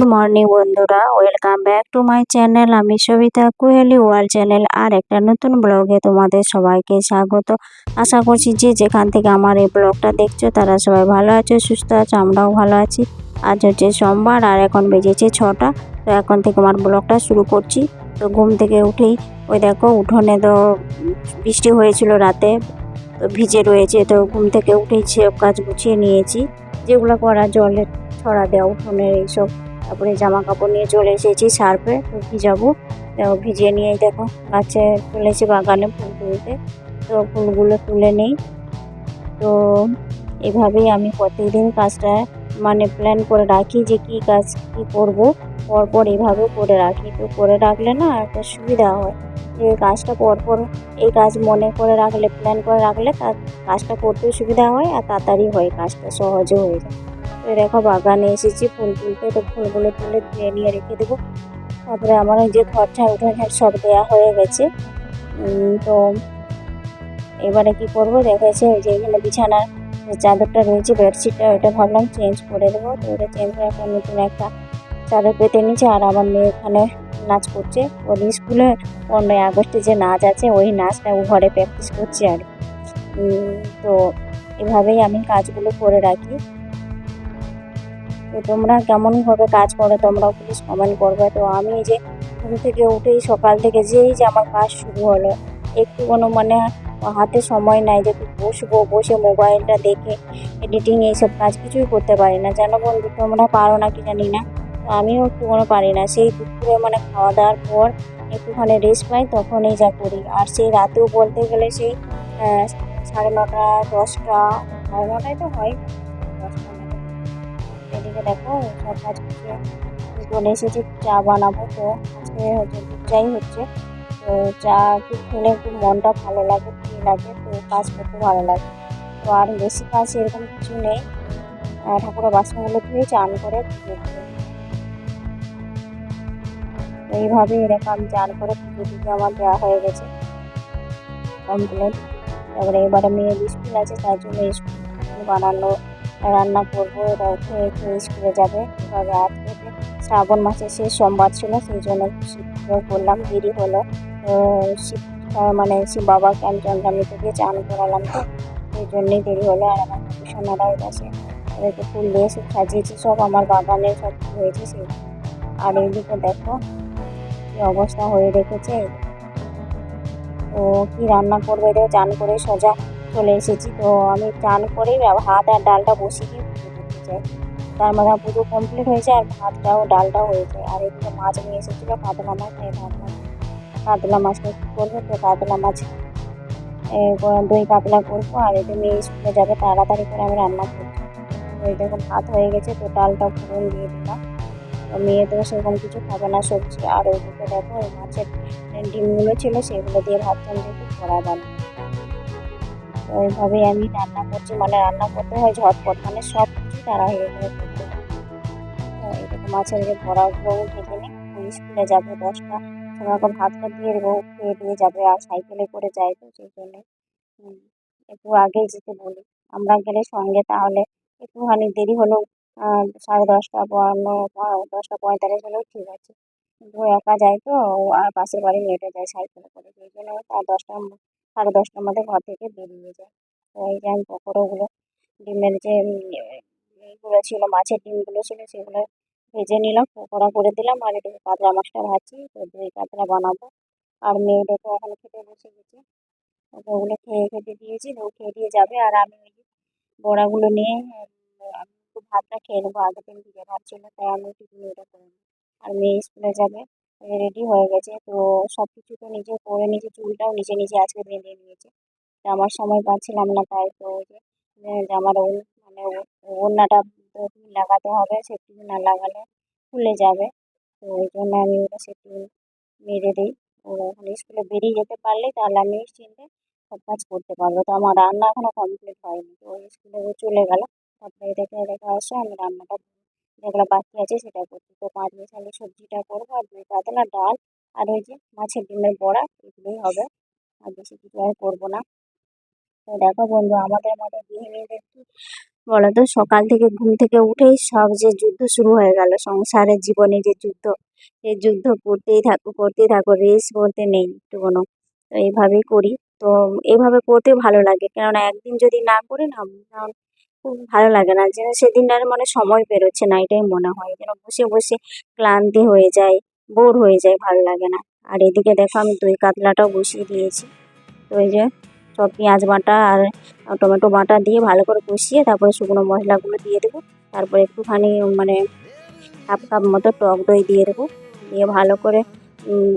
Good morning বন্ধুরা। Welcome back to my channel আমি Sabita Koheli, world channel আর একটা নতুন ব্লগে তোমাদের সবাইকে স্বাগত। আশা করছি যে যেখান থেকে আমার এই ব্লগটা দেখছ, তারা সবাই ভালো আছো, সুস্থ আছো, আমরাও ভালো আছি। আজ হচ্ছে সোমবার আর এখন বেজেছে ছটা। তো এখন থেকে আমার ব্লগটা শুরু করছি। তো ঘুম থেকে উঠেই ওই দেখো, উঠোনে তো বৃষ্টি হয়েছিল রাতে, তো ভিজে রয়েছে। তো ঘুম থেকে উঠেই সব কাজ গুছিয়ে নিয়েছি। যেগুলো করা জলের ছড়া দেওয়া, উঠোনের এইসব তারপরে জামা কাপড় নিয়ে চলে এসেছি সার্ফে তো তো ভিজিয়ে নিয়েই দেখো, গাছে চলেছি বাগানে ফুল তুলতে। তো ফুলগুলো তুলে নেই। তো এভাবেই আমি প্রত্যেকদিন কাজটা মানে প্ল্যান করে রাখি যে কী কাজ কী করব। পরপর এভাবে করে রাখি। তো করে রাখলে না একটা সুবিধা হয়। যে কাজটা পরপর এই কাজ মনে করে রাখলে প্ল্যান করে রাখলে তার কাজটা করতেও সুবিধা হয় আর তাড়াতাড়ি হয়, কাজটা সহজে হয়ে যায়। তো দেখো বাগানে এসেছি, ফুল তুলতে, তো ফুলগুলো তুলে ধুয়ে নিয়ে রেখে দেবো। তারপরে আমার যে খরচা উঠানে সব দেওয়া হয়ে গেছে। তো এবারে কি করব? দেখেছে যে এখানে বিছানার চাদরটা রয়েছে, বেডশিটটা, ওইটা ভাবলাম চেঞ্জ করে দেবো। তো ওটা চেঞ্জ করে একটা নতুন একটা চাদর পেতে নিয়েছে। আর আমার মেয়ে ওখানে নাচ করছে। ওর স্কুলে পনেরোই আগস্টে যে নাচ আছে, ওই নাচটা ও ঘরে প্র্যাকটিস করছে আর। তো এভাবেই আমি কাজগুলো করে রাখি। তো তোমরা কেমনভাবে কাজ করো, তোমরাও প্লিজ কমেন্ট করবে। তো আমি যে ঘুম থেকে উঠেই সকাল থেকে যেই যে আমার কাজ শুরু হলো, একটু কোনো মানে হাতে সময় নাই যে বসবো, বসে মোবাইলটা দেখে এডিটিং এইসব কাজ কিছুই করতে পারি না। জানো বন্ধু, তোমরা পারো না কি জানি না? তো আমিও একটু কোনো পারি না। সেই দুপুরে মানে খাওয়া দাওয়ার পর একটুখানি রেস্ট পাই, তখনই যা করি। আর সেই রাতেও বলতে গেলে সেই সাড়ে নটা, দশটা, সাড়ে নটায় তো হয়। এদিকে দেখো সব গুছিয়ে চলে এসেছি চা বানাবো, তো আজকে হচ্ছে চাই হচ্ছে। তো চা খেলে একটু মনটা ভালো লাগে, ফ্রি লাগে, তো কাজ করতে ভালো লাগে। তো আর বেশি কাজ এরকম কিছু নেই। ঠাকুরের বাসনগুলো ধুয়ে চান করে এইভাবে এরকম চান করে পুজো দিতে আমার দেওয়া হয়ে গেছে। কমপ্লিট তারপরে এবারে মেয়ের স্কুল আছে, তার জন্য স্কুল বানানো রান্না করব, এটা খেয়ে স্কুলে যাবে, এবারে আজকে যে শ্রাবণ মাসের শেষ সোমবার ছিল, সেই জন্য করলাম দেরি হলো। তো শিব মানে শিব বাবাকে আমি চন্দ্রামিতে দিয়ে চান করালাম তো, সেই জন্যই দেরি হলো। আর আমার ভীষণরাও আছে ওদেরকে ফুল দিয়ে সব সাজিয়েছি, সব আমার বাগানে সব হয়েছে সেই আর এইদিকে দেখো কি অবস্থা হয়ে রেখেছে। তো কি রান্না করবে রে, চান করে সোজা। চলে এসেছি। তো আমি চান করেই ভাত আর ডালটা বসিয়ে দিয়ে পুজো করতে চাই। তার মানে পুজো কমপ্লিট হয়েছে আর ভাতটাও, ডালটাও হয়েছে আর এদিকে মাছ নিয়ে এসেছিল কাতলা মাছ তাই ভাবলাম কাতলা মাছটা কী করব? তো কাতলা মাছ দই কাতলা করব। আর এদিকে মেয়ে স্কুলে যাবে তাড়াতাড়ি করে আমি রান্না করছি তো এই দেখো ভাত হয়ে গেছে, তো ডালটা ফোড়ন দিয়ে দিলাম। তো মেয়ে তো সেরকম কিছু খাবে না, সবজি। আর ওইদিকে দেখো, ওই মাছের ডিমগুলো ছিল, সেগুলো দিয়ে ভাবতাম যে একটু কড়া বানাবো তো এইভাবেই আমি রান্না করছি মানে রান্না করতে হয় ঝটপট মানে সব কিছু গেলে করতে এরকম মাছের যে বড়াগুলো ভেজে নিই স্কুলে যাবে দশটা সময় ভাত টাত দিয়ে দেবো, খেয়ে দিয়ে যাবে, আর সাইকেলে করে যায় তো সেই জন্য। একটু আগেই যেতে বলি, আমরা গেলে সঙ্গে তাহলে একটুখানি দেরি হলেও সাড়ে দশটা বান্ন দশটা পঁয়তাল্লিশ হলেও ঠিক আছে। কিন্তু একা যায় তো আর পাশের বাড়ি মেয়েটা যায় সাইকেলে করে, সেই জন্য তার দশটা সাড়ে দশটার মধ্যে ঘর থেকে বেরিয়ে যায়। তো এই যে পকোড়াগুলো ডিমের যে এইগুলো ছিল, মাছের ডিমগুলো ছিল, সেগুলো ভেজে নিলাম, পকোড়া করে দিলাম, আর এদিকে কাতলা মাছটা ভাজছি, তো দই কাতলা বানাবো। আর মেয়েটা তো এখন খেতে বসে গেছে। ওগুলো খেয়ে খেতে দিয়েছি ও খেয়ে দিয়ে যাবে, আর আমি ওই বড়াগুলো নিয়ে আমি একটু ভাতটা খেয়ে নেব আগের দিন ভিজে ভাত ছিল, তাই আমি টিফিনে ওটা করে আর মেয়ে স্কুলে যাবে রেডি হয়ে গেছে। তো সব কিছু তো নিজে করে নিজে চুলটাও নিজে নিজে আজকে বেঁধে নিয়েছে। আমার সময় পাচ্ছিলাম না তাই তো জামার মানে ওড়নাটা লাগাতে হবে সেটি না লাগালে খুলে যাবে। তো ওই জন্য আমি ওটা সেটি মেরে দিই। ওখানে স্কুলে বেরিয়ে যেতে পারলে তাহলে আমি নিশ্চিন্তে সব কাজ করতে পারব। তো আমার রান্না এখনও কমপ্লিট হয়নি। তো ওই স্কুলে চলে গেল। তারপরে দেখে রেখে আসে আমি রান্নাটা যেগুলো বাকি আছে সেটা করছি। তো পাঁচ মিশালি সবজিটা করব আর দুই পাতলা ডাল আর ওই যে মাছের ডিমের বড়া, এগুলোই হবে। আর বেশি কিছু আর করব না। তো দেখো বন্ধু, আমাদের মতো গৃহিণীদের কি বলতো, সকাল থেকে ঘুম থেকে উঠেই সব যে যুদ্ধ শুরু হয়ে গেল, সংসারের জীবনে যে যুদ্ধ, এই যুদ্ধ করতেই থাকো করতেই থাকো, রেস বলতে নেই একটু কোনো তো এইভাবেই করি। তো এইভাবে করতে ভালো লাগে, কেননা একদিন যদি না করি না ভালো লাগে না। যেন সেদিন আর মানে সময় বেরোচ্ছে না, এটাই মনে হয়। যেন বসে বসে ক্লান্তি হয়ে যায়, বোর হয়ে যায়, ভালো লাগে না। আর এদিকে দেখো আমি দই কাতলাটাও বসিয়ে দিয়েছি। তো এই যে সব পেঁয়াজ বাটা আর টমেটো বাটা দিয়ে ভালো করে কষিয়ে তারপরে শুকনো মশলাগুলো দিয়ে দেবো। তারপরে একটুখানি মানে হাফ কাপ মতো টক দই দিয়ে দেবো। দিয়ে ভালো করে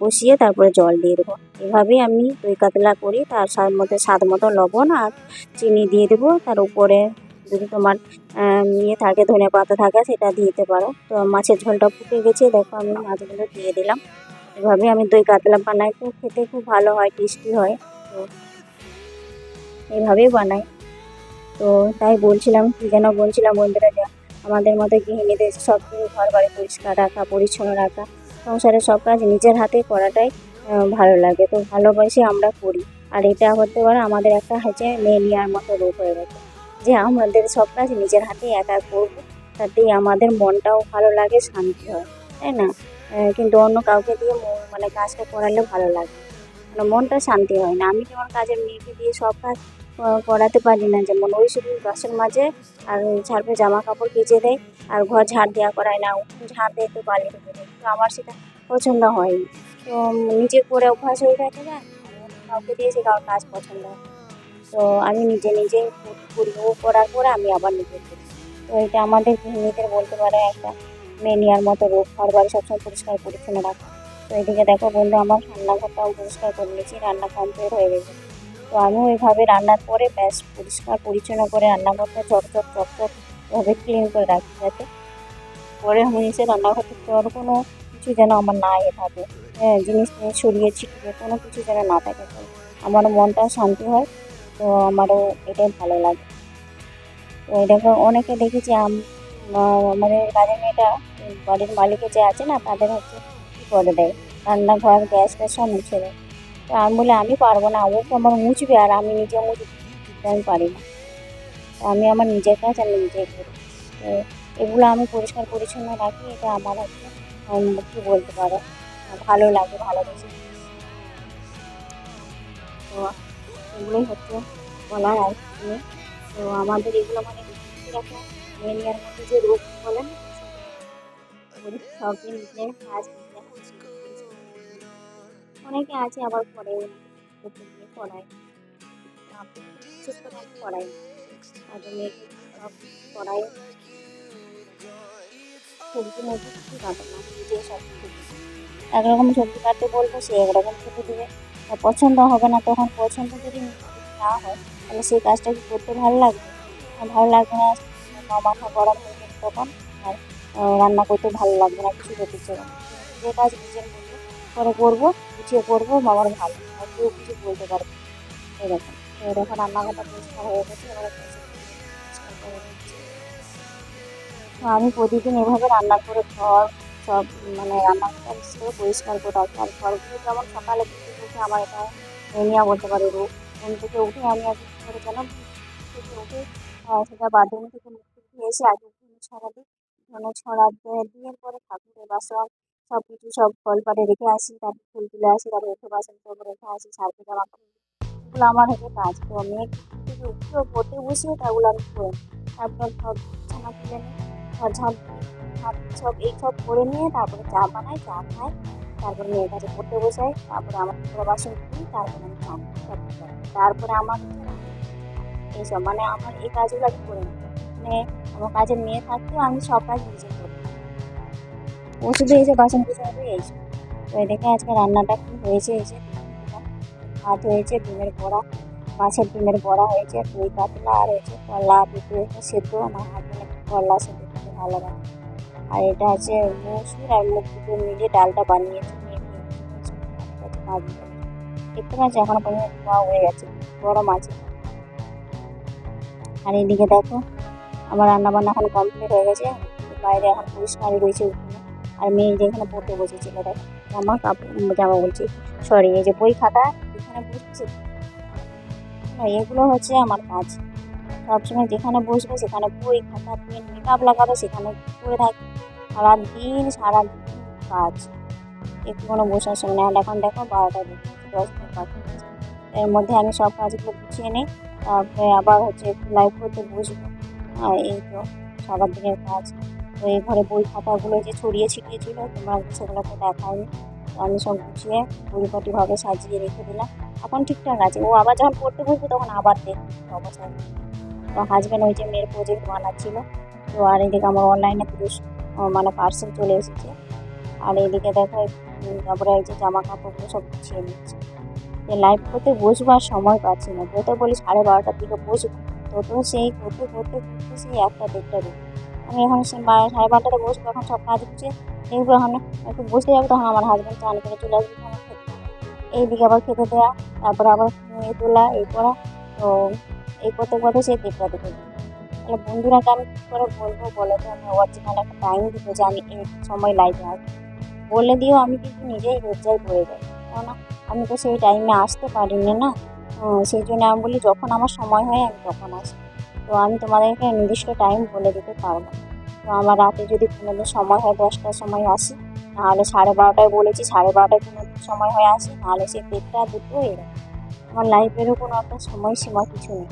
কষিয়ে তারপরে জল দিয়ে দেবো। এভাবেই আমি দই কাতলা করি। তার মধ্যে স্বাদ মতো লবণ আর চিনি দিয়ে দেবো। তার উপরে যদি তোমার ইয়ে থাকে, ধনে পাতা থাকে, সেটা দিতে পারো। তো মাছের ঝোলটা ফুটে গেছে, দেখো আমি মাছগুলো দিয়ে দিলাম। এভাবে আমি দই কাতলা বানাই, তো খেতে খুব ভালো হয়, টেস্টি হয়। তো এইভাবেই বানাই। তো তাই বলছিলাম, কি যেন বলছিলাম বন্ধুরা, যে আমাদের মতো গৃহিণীদের সব কিছু ঘর বাড়ি পরিষ্কার রাখা, পরিচ্ছন্ন রাখা, সংসারের সব কাজ নিজের হাতে করাটাই ভালো লাগে। তো ভালোবাসি আমরা করি। আর এটা হতে পারে আমাদের একটা হচ্ছে মেনিয়ার মতো রোগ হয়ে গেছে। যে আমাদের সব কাজ নিজের হাতে একা করব, তাতেই আমাদের মনটাও ভালো লাগে, শান্তি হয়, তাই না? কিন্তু অন্য কাউকে দিয়ে মন- কাজটা করালে ভালো লাগে। মানে মনটা শান্তি হয় না। আমি যেমন কাজের মেয়েকে দিয়ে সব কাজ করাতে পারি না, যেমন ওই শুধু বাসন মাঝে আর ঝাড়পে জামা কাপড় কেচে দেয় আর ঘর ঝাড় দেওয়া করায় না ঝাড় দেয় তো বালি ঢুকে দেয় তো আমার সেটা পছন্দ হয়নি। তো নিজে করে অভ্যাস হয়ে থাকে না কাউকে দিয়ে সে কাজ পছন্দ হয়। তো আমি নিজে নিজেই করি করার পরে আমি আবার নিজে করি। তো এটা আমাদের গৃহিণীদের বলতে পারে একটা মেনিয়ার মতো রোগ ঘর বাড়ি সবসময় পরিষ্কার পরিচ্ছন্ন রাখা। তো এদিকে দেখো বন্ধু, আমার রান্নাঘরটাও পরিষ্কার করে নিয়েছি, রান্না কমপ্লিট হয়ে গেছে। তো আমিও ওইভাবে রান্নার পরে ব্যাস পরিষ্কার পরিচ্ছন্ন করে রান্নাঘরটা চকচক চকচক এভাবে ক্লিন করে রাখি যাতে পরে আমি এসে রান্নাঘরটা তোর কোনো কিছু যেন আমার না এ থাকে। হ্যাঁ জিনিস নিয়ে ছড়িয়ে ছিটিয়ে কোনো কিছু যেন না থাকে। আমার মনটা শান্তি হয়। তো আমারও এটাই ভালো লাগে। তো দেখো, অনেকে দেখেছি আম- আমাদের কাজের মেয়েটা, বাড়ির মালিকে যে আছে না, তাদের হচ্ছে কী করে দেয়? রান্নাঘর, গ্যাস ট্যাস সব মুছে দেয়। তো আমি বলে, আমি পারব না, ও তো আমার মুছবে, আর আমি নিজে মুছবো আমি পারি না। তো আমি আমার নিজের কাজ, আমি নিজেই করি। তো এগুলো আমি পরিষ্কার পরিচ্ছন্ন রাখি, এটা আমার হচ্ছে কী বলতে পারো, ভালো লাগে, ভালোবেসে। তো এগুলোই হচ্ছে কিছু নেই তো আমাদের এগুলো মানে মেনিয়ার মধ্যে যে রোগ বলে না ওদের সবই কাজ নিজে করে। অনেকে আছে আবার পরে করায়। আমি বিশেষ করে আমি না। তাদের মেয়েকে সব করাই সবজি কিছু কাটে না, নিজে একরকম সবজি কাটতে বলব, সে একরকম কেটে দেবে। পছন্দ হবে না, তখন পছন্দ যদি না হয়, তাহলে সেই কাজটা কি করতে ভালো লাগবে ভালো লাগবে না মাথা গরম হয়ে যাবে তখন আর রান্না করতে ভালো লাগবে না, কিছু করতে না। যে কাজ নিজের মতো করে করব, গুছিয়ে করব আমার ভালো আর কেউ কিছু বলতে পারবে। এরকম এরকম রান্নাঘরটা পরিষ্কার হয়ে গেছে, এবার। আমি প্রতিদিন এভাবে রান্না করে ঘর, সব মানে রান্নাঘরটা পরিষ্কার করে রাখি আর ঘরগুলো যেমন সকালে উঠে আমার এটা নিয়ে বলতে পারি রোগ। ঘুম থেকে উঠে আমি আগে করে ঘুম থেকে উঠে সেটা বাথরুম থেকে মুখ টুক এসে আগে উঠোনে ছড়া দিই উঠোনে ছড়া দিয়ে দিয়ে পরে ঠাকুরের বাসন সব কিছু সব ফল পাড়ে রেখে আসি, তারপর ফুল তুলে আসি, তারপর উঠে বাসন সব রেখে আসি সার্ফে জামা এগুলো আমার হচ্ছে কাজ আমি ঘুম থেকে উঠেও পড়তে বসেও তাগুলো আমি করে তারপর ঘর বিছানা তুলে নিই দিই সব এই সব করে নিয়ে তারপরে চা বানাই, চা খাই। তারপরে কাছে পড়তে বসাই তারপরে আমার পুরো বাসন ধুই তারপরে আমি তারপরে আমার এইসব মানে আমার এই কাজগুলো আমি করে মানে আমার কাজের মেয়ে থাকতেও আমি সব কাজ নিজে করি। ও শুধু এসে বাসন কুসন ধুয়ে এইসব তো এই দেখে আজকে রান্নাটা কি হয়েছে, এই যে ভাত হয়েছে, ডিমের বড়া, মাছের ডিমের বড়া হয়েছে, দই কাতলা, আর হয়েছে কলা দুটো সেদ্ধ, আমার হাজবেন্ড করলা সেদ্ধ ভালো লাগে। আর এটা আছে মসুর আর মুগ মিলিয়ে ডালটা বানিয়েছি দেখতে পাচ্ছি? এখনও পর্যন্ত ধোয়া হয়ে গেছে গরম আছে আর এইদিকে দেখো, আমার রান্না বান্না এখন কমপ্লিট হয়ে গেছে, বাইরে এখন পরিষ্কারই রয়েছে আর মেয়ে যেখানে পড়তে বসেছিল দেখো, জামা কাপড় জামা বলছি সরি এই যে বই খাতা, এখানে বসেছে। শোনো এগুলো হচ্ছে আমার কাজ। সবসময় যেখানে বসবে সেখানে বই খাতা পেন মেকআপ লাগাবে সেখানে করে থাকি। সারাদিন সারাদিন কাজ। একটু কোনো বসার সময় না এখন দেখো বারোটা বেজে গেছে, দশ মিনিট বাকি আছে। এর মধ্যে আমি সব কাজগুলো গুছিয়ে নিই তারপরে আবার হচ্ছে একটু লাইভ করতে বসবো। আর এই তো সারাদিনের কাজ। তো এই ঘরে বই খাতাগুলো যে ছড়িয়ে ছিটিয়ে ছিল তোমরা সেগুলো তো দেখায়নি। তো আমি সব গুছিয়ে পরিপাটিভাবে সাজিয়ে রেখে দিলাম। এখন ঠিকঠাক আছে। ও আবার যখন পড়তে বসবে তখন আবার দেখবে। অবস্থা তো হাজব্যান্ড ওই যে মেয়ের প্রজেক্ট বানাচ্ছিল। তো আর এদিকে আমার অনলাইনে পুরুষ মানে পার্সেল চলে এসেছে। আর এদিকে দেখো তারপরে এই যে জামা কাপড়গুলো সব গুছিয়ে নিচ্ছে। যে লাইভ করতে বসবো আর সময় পাচ্ছি না। যত বলি সাড়ে বারোটার দিকে বসবো, তত সেই করতে করতে করতে সেই একটা দেড়টা দিন আমি এখন সাড়ে বারোটাতে বসবো, এখন সব কাজ গুছিয়ে দেখব, এখন একটু বসে যাব, তখন আমার হাজব্যান্ড চান করে চলে আসবে। তখন খেতে এইদিকে আবার খেতে দেওয়া তারপরে আবার এই তোলা, এই করা। তো এই করতে করতে দেড়টা দিকে দিই। তাহলে বন্ধুরাকে আমি কী করে বলব বলে তো? আমি অরিজিনাল একটা টাইম দিব যে আমি এই সময় লাইভে আসব বলে দিয়েও আমি কিন্তু নিজেই লজ্জায় পড়ে যাই। কেননা, আমি তো সেই টাইমে আসতে পারিনি না। সেই জন্য আমি বলি, যখন আমার সময় হয়, আমি তখন আসি। তো আমি তোমাদেরকে নির্দিষ্ট টাইম বলে দিতে পারব তো আমার রাতে যদি কোনোদিন সময় হয়, দশটার সময় আসি নাহলে সাড়ে বারোটায় বলেছি, সাড়ে বারোটায় কোনো সময় হয়ে, আসি। নাহলে সেই দেড়টা, দুটো, এরকম। আমার লাইফেরও কোনো একটা সময়সীমা কিছু নেই।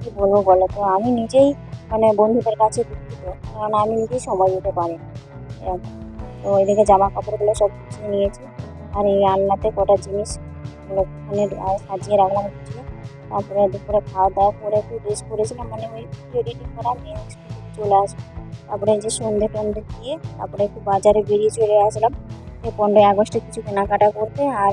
কী বলব বলো তো? আমি নিজেই মানে বন্ধুদের কাছে দুঃখিত, কারণ আমি নিজেই সময় দিতে পারি তো এদিকে জামা কাপড়গুলো সব গুছিয়ে নিয়েছি, আর এই আলনাতে কটা জিনিস ওগুলো ওখানে সাজিয়ে রাখলাম গুছিয়ে। তারপরে দুপুরে খাওয়া দাওয়া করে একটু রেস্ট করেছিলাম মানে ওই এডিটিং করা চলে আসবে তারপরে যে সন্ধে টন্ধে দিয়ে তারপরে একটু বাজারে বেরিয়ে চলে আসলাম। এই পনেরোই আগস্টে কিছু কেনাকাটা করতে, আর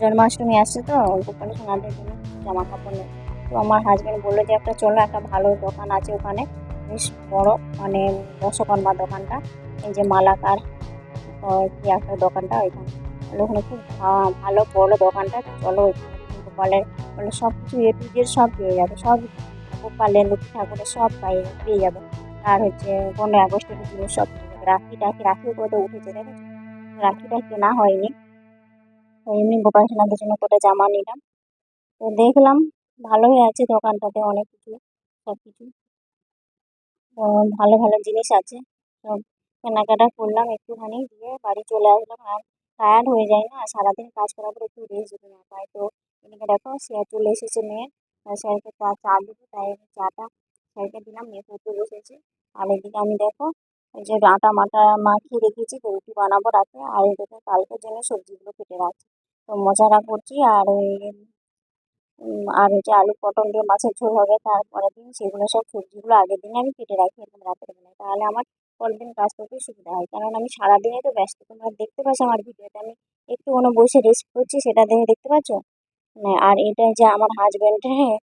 জন্মাষ্টমী আসছে তো গোপাল সোনাদের জন্য জামা কাপড় নেই তো আমার হাজব্যান্ড বলল যে, একটা চলো, একটা ভালো দোকান আছে ওখানে। বেশ বড় মানে দশকর্মা দোকানটা। এই যে মালাকার কি একটা দোকানটা ওইখানে। ওখানে খুব ভালো, বড়ো দোকানটা, চলো গোপালের বলে সব কিছু এ টু জেড সব পেয়ে যাবে। সব গোপালের, লক্ষ্মী ঠাকুরের সব পেয়ে পেয়ে যাবে। আর হচ্ছে পনেরোই আগস্টের জিনিস সব রাখি টাখি রাখিও কত উঠেছে দেখেছ রাখিটা কেনা হয়নি। এমনি গোপাল সোনাদের জন্য কটা জামা নিলাম। তো দেখলাম ভালোই আছে দোকানটাতে অনেক কিছু, সব কিছু। ভালো ভালো জিনিস আছে। সব কেনাকাটা করলাম একটুখানি, দিয়ে বাড়ি চলে আসলাম। আর টায়ার্ড হয়ে যায় না, সারাদিন কাজ করার পর একটু রেস্ট যদি না পাই তো এদিকে দেখো স্যার চলে এসেছে মেয়ে। স্যারকে চা চা দেবো, তাই আমি চাটা স্যারকে দিলাম, মেয়ে পড়তে বসেছে আর এদিকে আমি দেখো, এই যে আটা মাটা মাখিয়ে রেখেছি, তো রুটি বানাবো রাতে। আর এদিকে কালকের জন্য সবজিগুলো কেটে রাখছি। তো মশলা করছি, আর আর হচ্ছে আলু পটল দিয়ে মাছের ঝোল হবে, তারপরের দিন সেগুলো সব সবজিগুলো আগের দিনে আমি কেটে রাখি এরকম রাতের বেলায়। তাহলে আমার পরের দিন কাজ করতে সুবিধা হয়। কারণ আমি সারাদিনে তো ব্যস্ত, তোমরা দেখতে পাচ্ছ আমার ভিডিওতে, আমি একটু কোনো বসে রেস্ট করছি, সেটা দেখে দেখতে পাচ্ছ? হ্যাঁ আর এটা যে আমার হাজব্যান্ড হ্যাঁ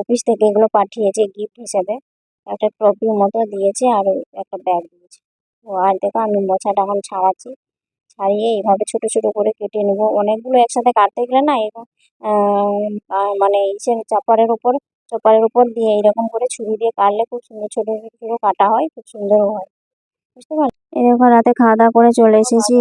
অফিস থেকে এগুলো পাঠিয়েছে গিফট হিসাবে, একটা ট্রফির মতো দিয়েছে আর একটা ব্যাগ দিয়েছে। ও, আর দেখো আমি মোছাটা এখন ছাড়াচ্ছি। ছাড়িয়ে এইভাবে ছোট ছোট করে কেটে নেব। অনেকগুলো একসাথে কাটতে গেলে না এরকম মানে ইসের চাপারের উপর চপারের উপর দিয়ে এরকম করে ছুরি দিয়ে কাটলে খুব সুন্দর ছোট ছোট কাটা হয়, খুব সুন্দরও হয়। বুঝতে পারলে এরকম রাতে খাওয়া দাওয়া করে চলে এসেছি।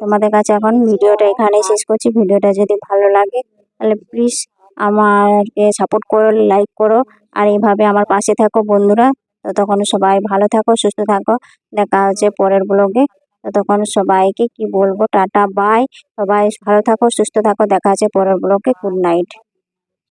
তোমাদের কাছে এখন ভিডিওটা এখানে শেষ করছি। ভিডিওটা যদি ভালো লাগে, তাহলে প্লিজ আমাকে সাপোর্ট করো লাইক করো। আর এইভাবে আমার পাশে থাকো বন্ধুরা। ততক্ষণ সবাই ভালো থাকো, সুস্থ থাকো। দেখা হচ্ছে পরের ব্লগে ততক্ষণ সবাইকে কি বলব, টাটা বাই সবাই ভালো থাকো, সুস্থ থাকো। দেখা হচ্ছে পরের ব্লগে গুড নাইট